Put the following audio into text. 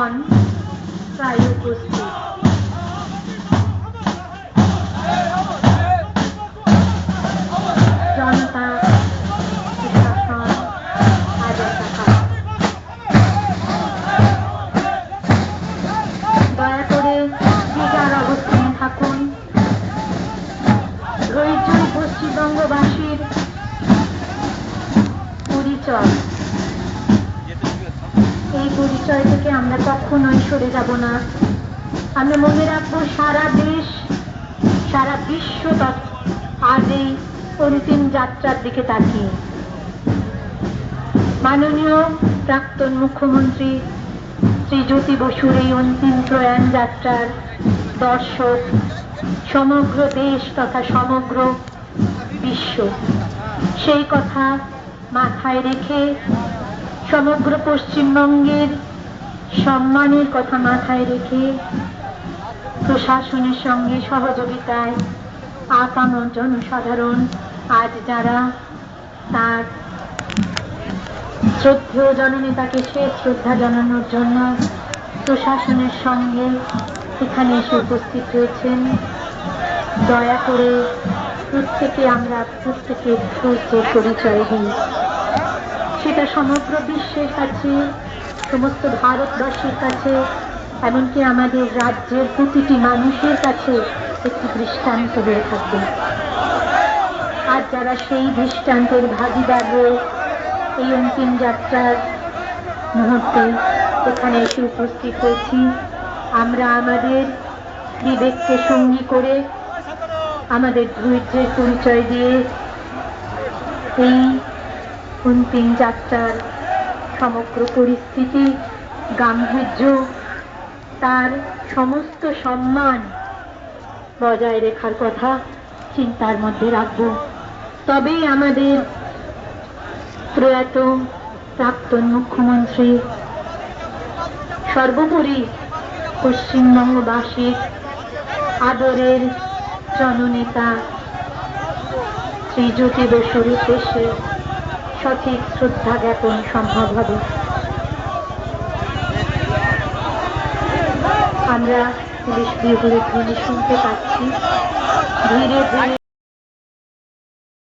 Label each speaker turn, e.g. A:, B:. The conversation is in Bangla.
A: হন প্রায় উপস্থিত। Thank দয়া করে পশ্চিমবঙ্গবাসীর থেকে আমরা কখনোই সরে যাব না। আমরা মনে রাখব সারা দেশ, সারা বিশ্ব আজ এই অন্তিম যাত্রার দিকে তাকিয়ে। মাননীয় প্রাক্তন মুখ্যমন্ত্রী শ্রী জ্যোতি বসুর এই অন্তিম প্রয়াণ যাত্রার দর্শক, সমগ্র দেশ তথা সমগ্র বিশ্ব। সেই কথা মাথায় রেখে সমগ্র পশ্চিমবঙ্গের সম্মানের কথা মাথায় রেখে প্রশাসনের সঙ্গে সহযোগিতায় আপাম জনসাধারণ আজ যারা তার শ্রদ্ধেয় জননেতাকে শেষ শ্রদ্ধা জানানোর জন্য প্রশাসনের সঙ্গে এখানে এসে উপস্থিত হয়েছেন দয়া করে প্রত্যেকে আমরা প্রত্যেকের ধৈর্যের পরিচয় দিই। সেটা সমগ্র বিশ্বের কাছে, সমস্ত ভারতবর্ষের কাছে, এমনকি আমাদের রাজ্যের প্রতিটি মানুষের কাছে একটি দৃষ্টান্ত হয়ে থাকবে। আজ যারা সেই দৃষ্টান্তের ভাগিদার হয়ে এই অন্তিম যাত্রার মুহূর্তে এখানে এসে উপস্থিত হয়েছি, আমরা আমাদের বিবেককে সঙ্গী করে আমাদের ধৈর্যের পরিচয় দিয়ে এই অন্তিম যাত্রার সমগ্র পরিস্থিতি, গাম্ভীর্য, তার সমস্ত সম্মান বজায় রেখার কথা চিন্তার মধ্যে রাখব। তবেই আমাদের প্রয়াত প্রাক্তন মুখ্যমন্ত্রী, সর্বোপরি পশ্চিমবঙ্গবাসীর আদরের জননেতা শ্রী জ্যোতি বসুর উদ্দেশ্যে সঠিক শ্রদ্ধা জ্ঞাপন সম্ভব হবে। আমরা পুলিশ ধ্বনি শুনতে পাচ্ছি। ধীরে ধীরে